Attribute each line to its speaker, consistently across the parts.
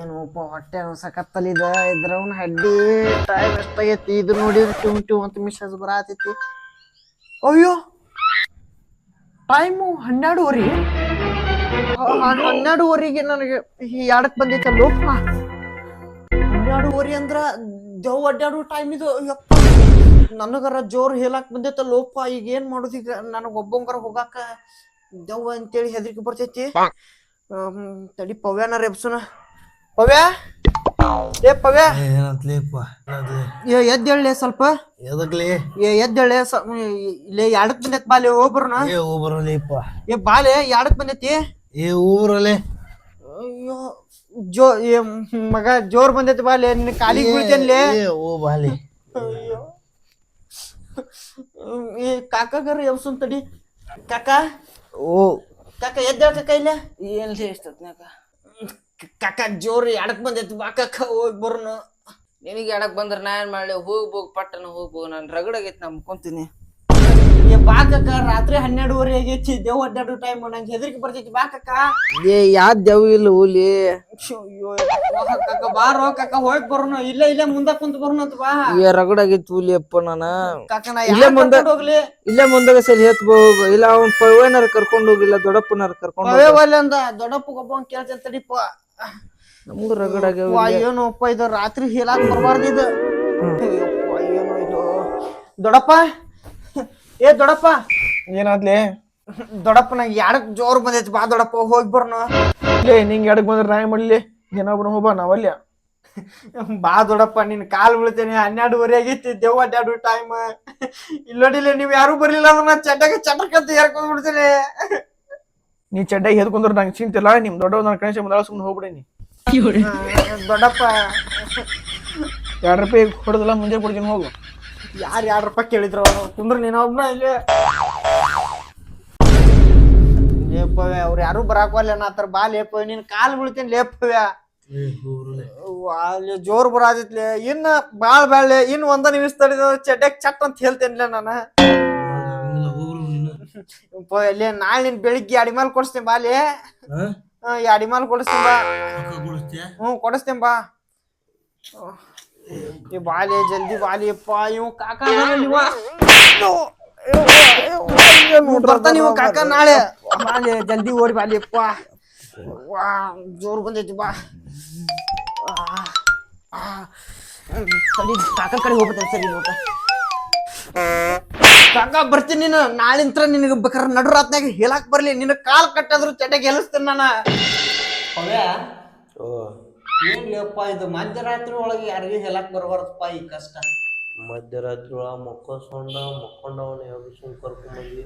Speaker 1: ಏನಪ್ಪ ಹೊಟ್ಟೆ ಸಕತ್ತಲಿದ ಇದ್ರವ್ನ ಹಡ್ಡಿ ಟೈಮ್ ಎಷ್ಟಾಗೈತಿ ಇದು ನೋಡಿ ಟ್ಯೂ ಟ್ಯೂ ಅಂತ ಮಿಸಸ್ ಬರಾತೈತಿ ಅಯ್ಯೋ! ಟೈಮು ಹನ್ನೆರಡುವರೆ. ಹನ್ನೆರಡುವರೆಗೆ ನನಗೆ ಎರಡಕ್ಕೆ ಬಂದೈತಲ್ಲೋ? ಹನ್ನೆರಡುವರೆ ಅಂದ್ರ ದೇವ್ ಅಡ್ಡಾಡುವ ಟೈಮ್ ಇದು. ಯಪ್ಪ. ನನಗರ ಜೋರ್ ಹೇಳಕ್ ಬಂದೈತಲ್ಲೋಪ್ಪ ಈಗ ಏನ್ ಮಾಡುದು? ಈಗ ನನಗೆ ಒಬ್ಬಂಗರ ಹೋಗಾಕ ದೆವ್ವ ಅಂತೇಳಿ ಹೆದರಿಕೆ ಬರ್ತೈತಿ. ತಡಿ ಪವ್ಯಾನ ರೆಬ್ಸುನ ಪವ್ಯಾ? ಏ ಪವ್ಯ?
Speaker 2: ಏನಂತ್ಲೇಪ್ಪ
Speaker 1: ಏ ಎದ್ದೇಳೆ ಸ್ವಲ್ಪ.
Speaker 2: ಎದಕ್ಲಿ?
Speaker 1: ಏ ಎದ್ದೇಳೆ ಸ- ಇಲ್ಲೇ ಎರಡಕ್ ಬಂದೈತಿ ಬಾಲೆ ಒಬ್ಬರನ
Speaker 2: ಏ ಪಾ.
Speaker 1: ಏ ಬಾಲೆ ಎರಡಕ್ ಬಂದೈತಿ?
Speaker 2: ಏ ಊರಲೆ
Speaker 1: ಅಯ್ಯೋ ಜೋ ಏ ಮಗ ಜೋರ್ ಬಂದೈತಿ ಬಾಲೆ ನಿನ್ನ ಕಾಲಿಗೆ ಬೀಳ್ತೇನ್ಲೇ?
Speaker 2: ಏ ಓ ಬಾಲೆ.
Speaker 1: ಅಯ್ಯೋ. ಏ ಕಾಕಾಗರ ಎಬ್ಸುನ್ ತಡಿ ಕಾಕಾ?
Speaker 2: ಓ.
Speaker 1: ಕಾಕ ಎದ್ದೇಳ ಕಾಕ ಇಲ್ಲ
Speaker 3: ಏನ್ ಎಷ್ಟತ್ನಾಗ
Speaker 1: ಕಾಕಾ ಜೋರ್ ಎಡಕ್ ಬಂದೈತಿ ಬಾ ಕಾಕ ಹೋಗಿ ಬರ್ನು.
Speaker 3: ನಿನಗೆ ಎಡಕ್ ಬಂದ್ರೆ ನಾ ಏನ್ ಮಾಡ್ಲಿ? ಹೋಗ್ಬೋಗ್ ಪಟ್ಟನ ಹೋಗ್ಬೋಗ್ ನಾನು ರಗಡಾಗೈತಿ ನಾ ಮುಕೊಂತೀನಿ.
Speaker 1: ಏ ಬಾ ಕಾಕ ರಾತ್ರಿ ಹನ್ನೆರಡುವರೆ ಆಗೈತಿ. ದೇವ್ ಅಡ್ಡಾಡು ಟೈಮ್ ನಂಗೆ ಹೆದರಿಕೆ ಬರ್ತೈತಿ ಬಾ ಕಾಕ
Speaker 3: ಏ ಯಾ ದೇವ್ ಇಲ್ಲ ಹುಲಿ?
Speaker 1: ಅಯ್ಯೋ ಯಪ್ಪ, ಕಾಕ ಬಾರೋ ಕಾಕ ಹೋಗಿ ಬರೋಣ. ಇಲ್ಲೇ ಇಲ್ಲೇ ಮುಂದ ಕುಂತ ಬರೋಣ ಅಂತ ಬಾ.
Speaker 3: ಏ ರಗಡಾಗಿತ್ತು ಹುಲಿ ಅಪ್ಪ ನಾನ.
Speaker 1: ಕಾಕ ನಾ
Speaker 3: ಇಲ್ಲೇ
Speaker 1: ಯಾಕೆ
Speaker 3: ಮುಂದೆ-
Speaker 1: ಹೋಗ್ಲಿ?
Speaker 3: ಇಲ್ಲೇ ಮುಂದಾಗ ಸರಿ ಹೆತ್ ಹೋಗು. ಇಲ್ಲ ಅವ್ನ್ ಪವೇನಾರ ಕರ್ಕೊಂಡು ಹೋಗಿಲ್ಲ ದೊಡ್ಡಪ್ಪನಾರ ಕರ್ಕೊಂಡು
Speaker 1: ಅವೇ ಒಲ್ಲೆ ಅಂದ. ದೊಡ್ಡಪ್ಪ ಒಬ್ಬ ಕೇಳ್ತೇನೆ ತಡಿಪ್ಪ
Speaker 3: ನಮ್ಗೂ ರಗಡಾಗ್ಯಾವ
Speaker 1: ವಾ, ಏನು ಇದು ರಾತ್ರಿ ಹೇಳಾಕ್ ಬರಬಾರ್ದು ಇದು. ಏನು ಇದು. ದೊಡ್ಡಪ್ಪ ಏ ದೊಡಪ್ಪ
Speaker 4: ಏನಾದ್ಲಿ?
Speaker 1: ದೊಡಪ್ಪ ನಂಗೆ ಎಡಕ್ ಜೋರ್ ಬಂದೈತಿ. ಬಾ ದೊಡಪ್ಪ ಹೋಗಿ ಬರ್ನು.
Speaker 4: ಲೇ ನಿಂಗೆ ಎಡಕ್ ಬಂದ್ರೆ ನಾಯಿ ಏನ್ ಮಾಡ್ಲಿ. ಏನೊಬ್ರು ಹೋಗ ನಾವಲ್ಯ
Speaker 1: ಬಾ ದೊಡಪ್ಪ ನಿನ್ ಕಾಲ್ ಬೀಳ್ತೇನೆ. ಹನ್ನೆರಡುವರೆ ಆಗೈತಿ ದೇವ್ ಅಡ್ಡಾಡು ಟೈಮ್ ಇಲ್ಲೋಡಿಲ್ಲ ನೀವ್ ಯಾರು ಬರ್ಲಿಲ್ಲ ಅಂದ್ರೆ ನಾ ಚಟಕ್ಕೆ ಚಟಕ್ಕಂತ ಏರ್ಕೊಂಡ್ ಬಿಡ್ತೇನೆ.
Speaker 4: ನೀ ಚಡ್ಡಾಗಿ ಹೆದ್ಕೊಂಡ್ರೆ ನಂಗೆ ಚಿಂತಿಲ್ಲ ನಿಮ್ ದೊಡ್ಡವ್ ನನ್ನ ಕಣೇಶ ಮುಂದಾಳ ಸುಮ್ಮನೆ ಹೋಗ್ಬಿಡಿ ನೀ
Speaker 1: ದೊಡ್ಡಪ್ಪ.
Speaker 4: ಎರಡು ರೂಪಾಯಿ ಹೊಡೆದಲ್ಲ ಮುಂದೆ ಕೊಡ್ತೀನಿ ಹೋಗು.
Speaker 1: ಯಾರು ಎರಡು ರೂಪಾಯಿ ಕೇಳಿದ್ರು ಅವನು ಕುಂದ್ರ ನೀನು ಒಬ್ಬನ ಇಲ್ಲಿ. ಲೇಪವ್ಯ ಅವ್ರು ಯಾರು ಬರಾಕ ನಾ ತರ ಬಾ ಲೇಪವೆ ನಿನ್ ಕಾಲ್ ಬೀಳ್ತೀನಿ ಲೇಪವ್ಯ. ಅಲ್ಲಿ ಜೋರ್ ಬರಾದಿತ್ಲೆ ಇನ್ನ ಬಾಳ್ ಬ್ಯಾಳೆ ಇನ್ ಒಂದ ನಿಮಿಷ ತಡಿದ ಚಡ್ಡಕ್ ಚಟ್ ಅಂತ ಹೇಳ್ತೇನ್ಲೆ ನಾನು. ಎಲ್ಲಿ ನಾಳೆ ನಿನ್ ಬೆಳಿಗ್ಗೆ ಅಡಿಮಾಲ್ ಕೊಡಿಸ್ತೀನಿ ಬಾಲಿ ಅಡಿಮಾಲ್ ಕೊಡಿಸ್ತೀನಿ ಬಾ. ಹ್ಞೂ ಕೊಡಿಸ್ತೀನಿ ಬಾ. ಈ ಬಾಲಿ ಜಲ್ದಿ ಬಾಲಿ ಅಪ್ಪ ಇವ್ ಕಾಕ ಇವ ಬರ್ತಾನ ಇವ ಕಾಕ ನಾಳೆ. ಬಾಲಿ ಜಲ್ದಿ ಓಡಿ ಬಾಲಿ ಅಪ್ಪ ವಾ ಜೋರ್ ಬಂದೈತಿ ಬಾ. ಆ, ಆ, ತಡಿ ಕಾಕ ಕಡೆ ಹೋಗ್ಬಿಟ್ಟೆ ಸರಿ ನೋಟ ಕಾಕ ಬರ್ತೀನಿ ನೀನು. ನಾಳಿಂತ್ರ ನಿನಗೆ ಬೇಕಾರೆ ನಡು ರಾತ್ನಾಗ ಹೇಳಕ್ ಬರ್ಲಿ. ನಿನ್ನ ಕಾಲ್ ಕಟ್ಟಾದ್ರು ಚಟ ಗೆಲ್ಲಿಸ್ತೀನಿ ನಾನು. ಏನ್ಲಿಯಪ್ಪ ಇದು ಮಧ್ಯರಾತ್ರಿ ಒಳಗೆ ಯಾರಿಗೂ ಹೇಳಕ್ ಬರಬಾರ್ದಪ್ಪ ಈ ಕಷ್ಟ.
Speaker 2: ಮಧ್ಯರಾತ್ರಿ ಒಳಗ ಮಕ್ಕೋಸ್ಕೊಂಡ ಮಕ್ಕೊಂಡವನ ಎಬ್ಬಿಸ್ಕೊಂಡ್ ಕರ್ಕೊಂಬಂದಿ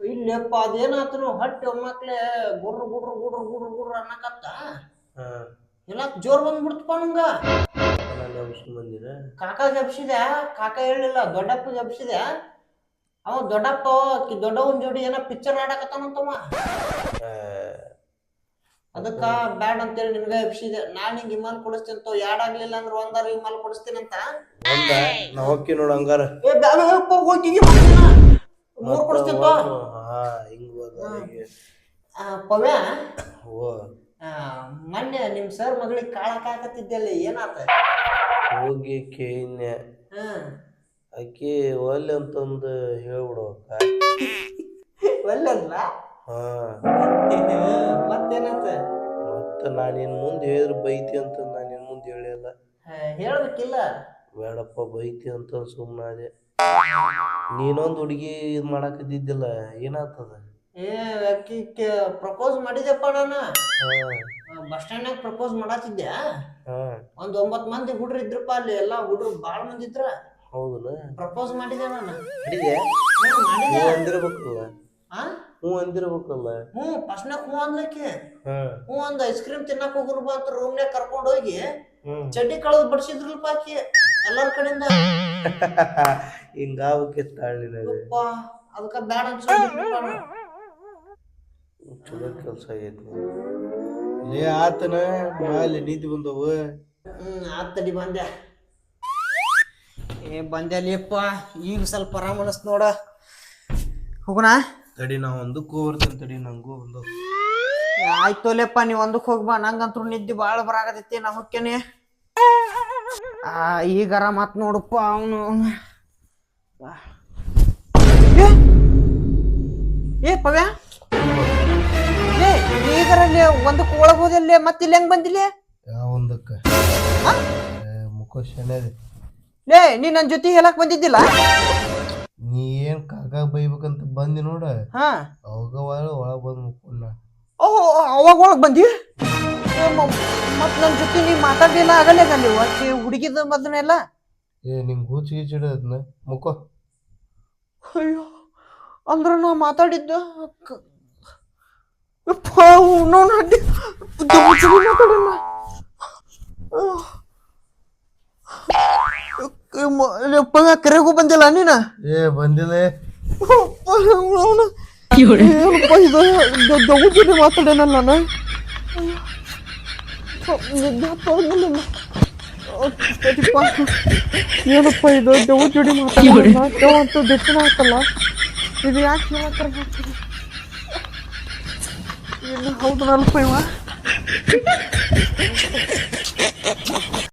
Speaker 1: ಇಲ್ಲಪ್ಪ ಅದೇನಾತ್ರು ಹೊಟ್ಟೆ ಒಮ್ಮಕ್ಲೆ ಗುಡ್ರ ಗುಡ್ರ ಗುಡ್ರ ಗುಡ್ರ ಗುಡ್ರ ಅನ್ನಕತ್ತ? ಹೇಳಕ್ ಜೋರ್ ಬಂದ್ಬಿಡ್ತಪ್ಪ ನಂಗ.
Speaker 2: ಬಂದಿರ
Speaker 1: ಕಾಕ ಜಪ್ಸಿದೆ ಕಾಕ ಹೇಳಿಲ್ಲ ದೊಡ್ಡಪ್ಪ ಜಪ್ಸಿದೆ ಅವ ದೊಡ್ಡಪ್ಪ ದೊಡ್ಡವನ್ ಜೋಡಿ ಏನೋ ಪಿಕ್ಚರ್ ಆಡಕತ್ತಾನಂತವ ಅದಕ್ಕ ಬ್ಯಾಡ್ ಅಂತೇಳಿ ನಿನ್ಗೆ ಎಬ್ಸಿದೆ ನಾನ್ ನಿಂಗೆ ವಿಮಾನ ಕೊಡಿಸ್ತೀನಿ ತೋ ಯಾಡ್ ಆಗ್ಲಿಲ್ಲ ಅಂದ್ರೆ ಒಂದಾರ ವಿಮಾನ ಕೊಡಿಸ್ತೀನಿ
Speaker 2: ಅಂತ. ನಾ ಹೋಗಿ ನೋಡು ಹಂಗಾರ.
Speaker 1: ಏ ಬ್ಯಾಡಪ್ಪ ಹೋಗಿ ಮೂರ್ ಕೊಡಿಸ್ತೀನಿ ತೋ.
Speaker 2: ಹಾ ಹಿಂಗ್ ಹೋದ.
Speaker 1: ಆ, ಪವ್ಯ?
Speaker 2: ಓ
Speaker 1: ಆ, ಮೊನ್ನೆ ನಿಮ್ ಸರ್ ಮಗಳಿಗೆ ಕಾಳಕಾಕತ್ತಿದ್ದಲ್ಲ ಏನಾತ?
Speaker 2: ಹೋಗಿ ಕೇನ್ಯ
Speaker 1: ಹ್ಮ್
Speaker 2: ಆಕಿ ಒಲ್ಲೆ ಅಂತಂದು ಹೇಳ್ಬಿಡ್ಬೇಕ
Speaker 1: ಒಲ್ಲಲ್ಲ
Speaker 2: ಹಾ.
Speaker 1: ಮತ್ತೇನಂತ?
Speaker 2: ಮತ್ತ ನಾನು ಇನ್ ಮುಂದೆ ಹೇಳಿದ್ರೆ ಬೈತಿ ಅಂತ ನಾನು ಇನ್ ಮುಂದೆ ಹೇಳಿಲ್ಲ
Speaker 1: ಹೇಳ್ಬೇಕಿಲ್ಲ.
Speaker 2: ಬೇಡಪ್ಪ ಬೈತಿ ಅಂತ ಸುಮ್ಮನಾದೆ ನೀನೊಂದು ಹುಡುಗಿ ಇದು ಮಾಡಾಕತ್ತಿದ್ದಿಲ್ಲ ಏನಾಗ್ತದ?
Speaker 1: ಏ ಅಕ್ಕಿ ಪ್ರಪೋಸ್ ಮಾಡಿದೆಪ್ಪ ನಾನು. ಬಸ್ ಸ್ಟ್ಯಾಂಡ್ ನಾಗ ಪ್ರಪೋಸ್ ಮಾಡತ್ತಿದ್ದೆ
Speaker 2: ಹಾ.
Speaker 1: ಒಂದ್ ಒಂಬತ್ ಮಂದಿ ಹುಡ್ರು ಇದ್ರಪ್ಪ ಅಲ್ಲಿ ಎಲ್ಲಾ ಹುಡ್ರು ಬಾಳ್ ಮಂದಿ ಇದ್ರ.
Speaker 2: ಹೌದಲ್ಲ
Speaker 1: ಪ್ರಪೋಸ್ ಮಾಡಿದೆ ನಾನು? ಮಾಡಿದೆ
Speaker 2: ಅಂದಿರ್ಬೇಕಲ್ಲ ಹ್ಞೂ ಅಂದಿರ್ಬೇಕಲ್ಲ.
Speaker 1: ಹ್ಞೂ ಫಸ್ಟ್ನಾಗ ಹ್ಞೂ ಅಂದ್ಲಕ್ಕೆ. ಹ್ಞೂ ಒಂದು ಐಸ್ ಕ್ರೀಮ್ ತಿನ್ನಕ್ ಹೋಗ್ರು ಬಾ ಅಂತ ರೂಮ್ನಾಗ ಕರ್ಕೊಂಡು ಹೋಗಿ ಚಡ್ಡಿ ಕಳೆದು ಬಡ್ಸಿದ್ರಲ್ಪ ಆಕಿ ಎಲ್ಲಾರ ಕಡೆಯಿಂದ.
Speaker 2: ಹಿಂಗಾಗಬೇಕಿತ್ತಾಳ ನಿನಗೆ
Speaker 1: ಅದಕ್ಕೆ ಬ್ಯಾಡ.
Speaker 2: ಚಲೋ ಕೆಲಸ ಆಗೈತಿ ಲೇ ಆತನ ಬಾಲಿ ನೀತಿ ಬಂದವು?
Speaker 1: ಹ್ಞೂ ಆತ್ ತಡಿ ಬಂದೆ. ಏ ಬಂದ್ಯಾಲಿಯಪ್ಪ ಈಗ ಸ್ವಲ್ಪ ಆರಾಮ ಅನಸ್ ನೋಡ. ಹೋಗೋಣ
Speaker 2: ತಡಿ ನಾ ಒಂದಕ್ಕೂ ಹೋಗ್ತೇನೆ ತಡಿ ನಂಗೂ ಒಂದು.
Speaker 1: ಆಯ್ತೋಲೆಪ್ಪ ನೀ ಒಂದಕ್ಕೆ ಹೋಗ್ಬಾ ನಂಗಂತೂ ನಿದ್ದೆ ಭಾಳ ಬರಾಕತೈತಿ ನಾ ಹೊಕ್ಕೇನೆ ಆ ಮತ್ ಆರಾಮ ಆತ್ ನೋಡಪ್ಪ ಅವನು. ಏ! ಪವ್ಯ! ಈಗರಲ್ಲಿ ಒಂದಕ್ಕೆ ಒಳಗೋದಲ್ಲಿ ಮತ್ತೆ ಇಲ್ಲಿ ಹೆಂಗ್ ಬಂದಿಲ್ಲ
Speaker 2: ಯಾವ ಒಂದಕ್ಕ? ಏ, ಮುಖ ಶೆಣೆದೆ
Speaker 1: ಲೇ ನೀ ನನ್ನ ಜೊತೆ ಹೇಳಕ್ ಬಂದಿದ್ದಿಲ್ಲ?
Speaker 2: ನೀ ಏನ್ ಕಾಕ ಬೈಬೇಕಂತ ಬಂದಿ ನೋಡ.
Speaker 1: ಹಾ.
Speaker 2: ಅವಾಗ ಒಳ ಒಳಗ್ ಬಂದ್ ಮುಕ್ಕೊಂಡ.
Speaker 1: ಓಹೋ ಅವಾಗ ಒಳಗ್ ಬಂದಿ? ಮತ್ ನನ್ನ ಜೊತೆ ನೀ ಮಾತಾಡ್ಲಿಲ್ಲ ಆಗಲ್ಲ ಅಲ್ಲಿ ಒಟ್ಟು ಹುಡುಗಿದ ಮದನೆಲ್ಲ?
Speaker 2: ಏ ನಿಂಗ್ ಹುಚ್ಚ ಗೀಚಿಡದ್ನ ಮುಖ
Speaker 1: ಅಯ್ಯೋ ಅಂದ್ರ ನಾ ಮಾತಾಡಿದ್ದ ಕ- ಯಪ್ಪ, ಅವ್ನವ್ನ್ ಹಡ್ಡಿ ದೋಚಿ ಮಾತಾಡಲ್ಲ ಯಪ್ಪ ಕರೆಗೂ ಬಂದಿಲ್ಲ ನೀನ
Speaker 2: ಏ ಬಂದಿಲ್ಲ
Speaker 1: ದೊಡ್ಡ ಮಾತಾಡೇನಲ್ಲ ನಾನು. ಏನಪ್ಪ ಇದು ದೆವ್ವ ಜೋಡಿ ಮಾತಾಡಲ್ಲ ದೆವ್ವ ಅಂತೂ ಬೆಟ್ಟನ ಹಾಕಲ್ಲ ಇದು ಯಾಕೆ ಹೇಳಕ್ಕಾರ ಹೌದು ನಲ್ಪ ಇವ